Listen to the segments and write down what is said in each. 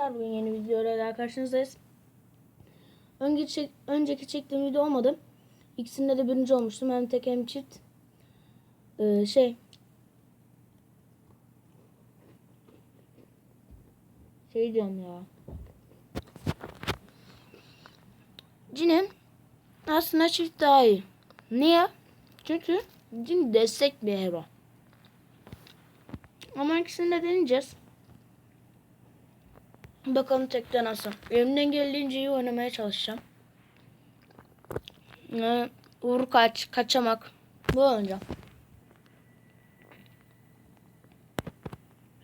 arkadaşlar bugün yeni videoyla karşınızdayız. Önceki, çek, önceki çektiğim video olmadı. İkisinde de birinci olmuştum. Hem tek hem çift. Ee, şey. Şey diyorum ya. Cin'in aslında çift daha iyi. Niye? Çünkü Cin destek bir hero. Ama ikisini de deneyeceğiz. Bakalım tekte nasıl. Elimden geldiğince iyi oynamaya çalışacağım. Ee, vur kaç, kaçamak. Bu oynayacağım.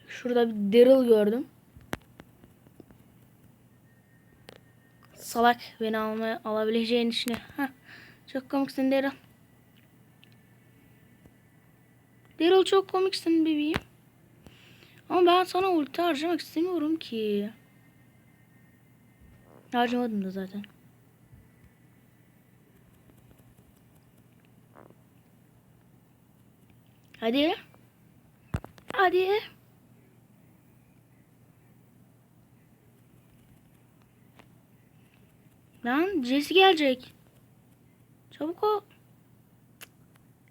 Şurada bir Daryl gördüm. Salak beni almaya alabileceğini düşünüyor. Heh, çok komiksin Daryl. Daryl çok komiksin bebeğim. Ama ben sana ulti harcamak istemiyorum ki. Harcamadım da zaten. Hadi. Hadi. Lan Jesse gelecek. Çabuk ol.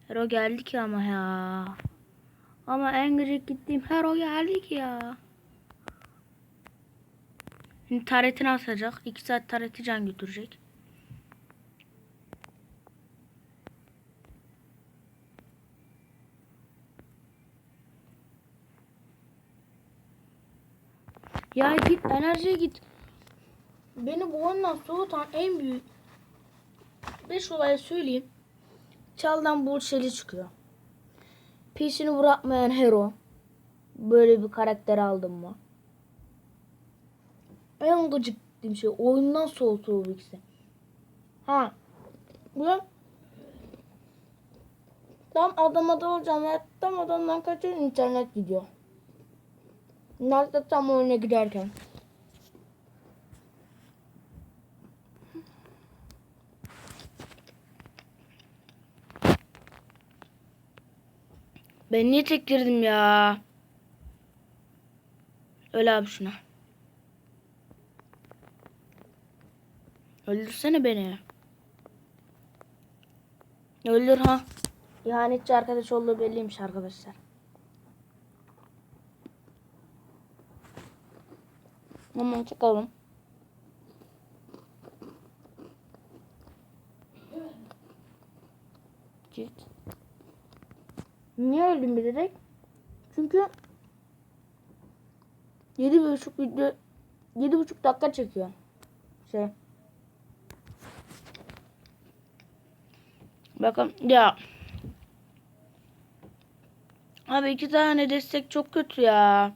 Hero geldi ki ama ya. Ama en gıcık gittiğim hero geldi ki ya. Şimdi taretini atacak. 2 saat tareti can götürecek. Ya git enerjiye git. Beni bu oyundan soğutan en büyük 5 olayı söyleyeyim. Çaldan Burçeli çıkıyor. Peşini bırakmayan hero. Böyle bir karakter aldım mı? En gıcık bir şey. Oyundan soğutuyor bu ikisi. Ha. Bu tam adama da olacağım tam adamdan kaçıyor internet gidiyor. Nerede tam oyuna giderken. Ben niye çektirdim ya? Öyle abi şuna. Öldürsene beni. Öldür ha. İhanetçi arkadaş olduğu belliymiş arkadaşlar. Hemen çıkalım. Git. Niye öldüm bilerek? Çünkü yedi buçuk video yedi buçuk dakika çekiyor. Şey. Bakın ya. Abi iki tane destek çok kötü ya.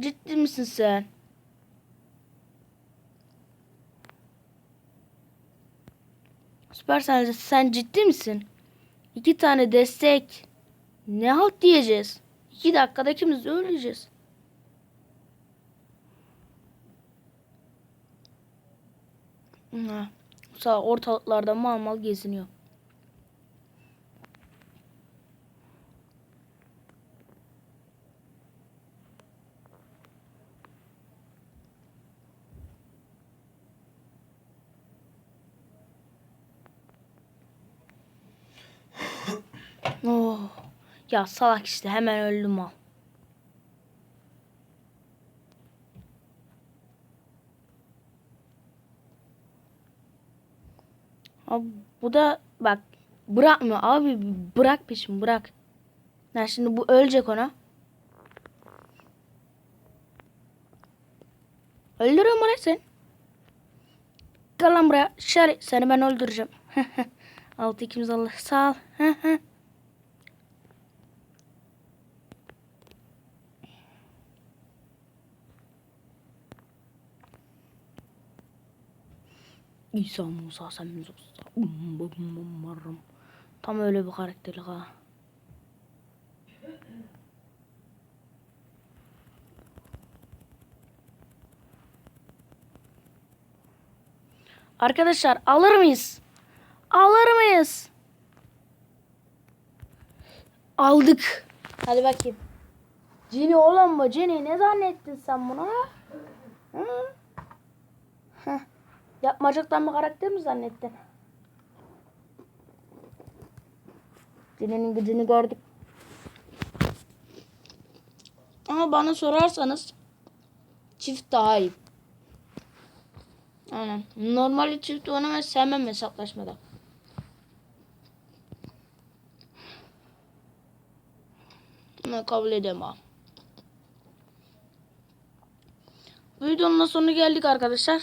Ciddi misin sen? Süper sen, sen ciddi misin? İki tane destek. Ne halt diyeceğiz? İki dakikada ikimiz öleceğiz. Ha. Sağ ortalıklarda mal mal geziniyor. Oh. Ya salak işte hemen öldüm mal. Abi bu da bak bırakmıyor abi bırak peşimi bırak. Ya şimdi bu ölecek ona. Öldürüyorum onu sen. Gel lan buraya. Şari seni ben öldüreceğim. Altı ikimiz Allah sağ ol. İsa Musa sen Musa. Tam öyle bir karakterlik ha. Arkadaşlar alır mıyız? Alır mıyız? Aldık. Hadi bakayım. Cini oğlum mu? Cini ne zannettin sen bunu? Hı? Heh. Yapmacıktan bir karakter mi zannettin? Cini'nin gücünü gördük. Ama bana sorarsanız çift daha iyi. Aynen. Normalde çift oynamayı sevmem hesaplaşmada. Bunu kabul edemem. Bu videonun sonuna geldik arkadaşlar.